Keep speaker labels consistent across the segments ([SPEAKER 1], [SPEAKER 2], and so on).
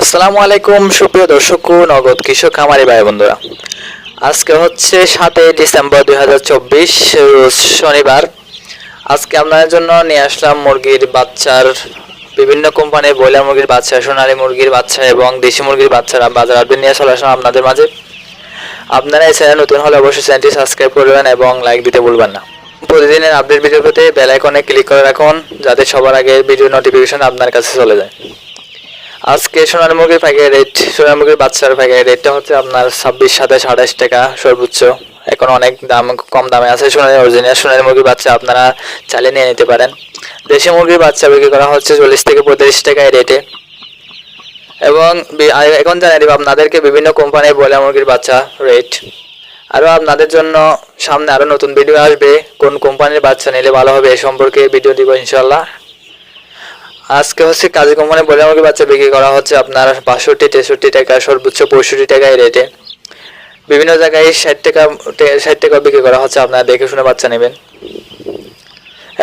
[SPEAKER 1] আসসালামু আলাইকুম, সুপ্রিয় দর্শক নগদ কৃষক খামারি ভাই বন্ধুরা আজকে হচ্ছে সাতই ডিসেম্বর দুই শনিবার। আজকে আপনাদের জন্য নিয়ে আসলাম মুরগির বাচ্চার বিভিন্ন কোম্পানির ব্রয়লার মুরগির বাচ্চা, সোনালী মুরগির বাচ্চা এবং দেশি মুরগির বাচ্চারা বাজার আপডেট নিয়ে চলে আসলাম আপনাদের মাঝে। আপনারা এই চ্যানেল নতুন হলে অবশ্যই চ্যানেলটি সাবস্ক্রাইব করবেন এবং লাইক দিতে ভুলবেন না। প্রতিদিনের আপডেট ভিডিও পেতে বেল আইকনে ক্লিক করে রাখুন, যাতে সবার আগে ভিডিও নোটিফিকেশন আপনার কাছে চলে যায়। আজকে সোনালী মুরগির প্যাকেট রেট সোনালী মুরগির বাচ্চার প্যাকেট রেটটা হচ্ছে আপনার ছাব্বিশ, সাতাশ, আঠাশ টাকা সর্বোচ্চ। এখন অনেক দাম, কম দামে আছে সোনালী অরিজিনাল সোনালী মুরগির বাচ্চা আপনারা চালিয়ে নিয়ে নিতে পারেন। দেশি মুরগির বাচ্চা বিক্রি করা হচ্ছে চল্লিশ থেকে পঁয়ত্রিশ টাকা রেটে এবং এখন জানিয়ে দিব আপনাদেরকে বিভিন্ন কোম্পানির ব্রয়লার মুরগির বাচ্চা রেট আরও আপনাদের জন্য সামনে আরও নতুন ভিডিও আসবে, কোন কোম্পানির বাচ্চা নিলে ভালো হবে এ সম্পর্কে ভিডিও দিব ইনশাল্লাহ আজকে হচ্ছে কাজী কোম্পানি বলে আমাকে বাচ্চা বিক্রি করা হচ্ছে আপনার বাষট্টি, তেষট্টি টাকা, সর্বোচ্চ পঁয়ষট্টি টাকা এই রেটে বিভিন্ন জায়গায় ষাট টাকা ষাট টাকা বিক্রি করা হচ্ছে, আপনারা দেখে শুনে বাচ্চা নেবেন।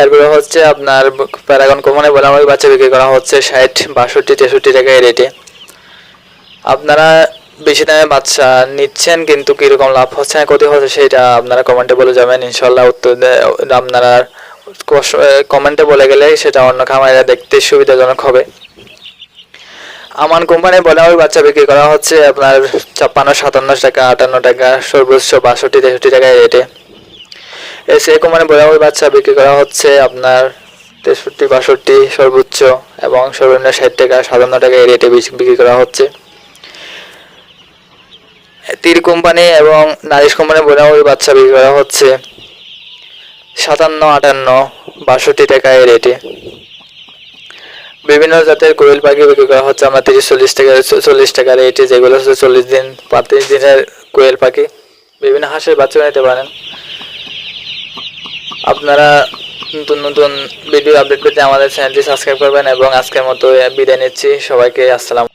[SPEAKER 1] এরপরে হচ্ছে আপনার প্যারাগন কোম্পানি বলে আমাকে বাচ্চা বিক্রি করা হচ্ছে ষাট, বাষট্টি, তেষট্টি টাকা এই রেটে আপনারা বেশি দামে বাচ্চা নিচ্ছেন, কিন্তু কীরকম লাভ হচ্ছে না, ক্ষতি হচ্ছে সেটা আপনারা কমেন্টে বলে যাবেন। ইনশাল্লাহ উত্তর আপনারা কমেন্টে বলে গেলে সেটা অন্য খামারিরা দেখতে সুবিধাজনক হবে। আমান কোম্পানি বলে আমার বাচ্চা বিক্রি করা হচ্ছে আপনার ছাপ্পান্ন, সাতান্ন টাকা, আটান্ন টাকা, সর্বোচ্চ বাষট্টি, তেষট্টি টাকা এই রেটে। এসে কোম্পানি বলে আমার বাচ্চা বিক্রি করা হচ্ছে আপনার তেষট্টি, বাষট্টি, সর্বোচ্চ এবং সর্বনিম্ন ষাট টাকা, সাতান্ন টাকা রেটে বিক্রি করা হচ্ছে। তীর কোম্পানি এবং নারিশ কোম্পানি বলে আমার বাচ্চা বিক্রি করা হচ্ছে। সাতান্ন, আটান্ন, বাষট্টি টাকা এই রেটে। বিভিন্ন জাতের কোয়েল পাখি বিক্রি করা হচ্ছে। আমরা তিরিশ, চল্লিশ টাকা চল্লিশ টাকা রেটে। যেগুলো হচ্ছে চল্লিশ দিন, পঁয়ত্রিশ দিনের কোয়েল পাখি। বিভিন্ন হাঁসের বাচ্চা নিতে পারেন। আপনারা নতুন নতুন ভিডিও আপডেট পেতে আমাদের চ্যানেলটি সাবস্ক্রাইব করবেন। এবং আজকের মতো বিদায় নিচ্ছি। সবাইকে আসসালাম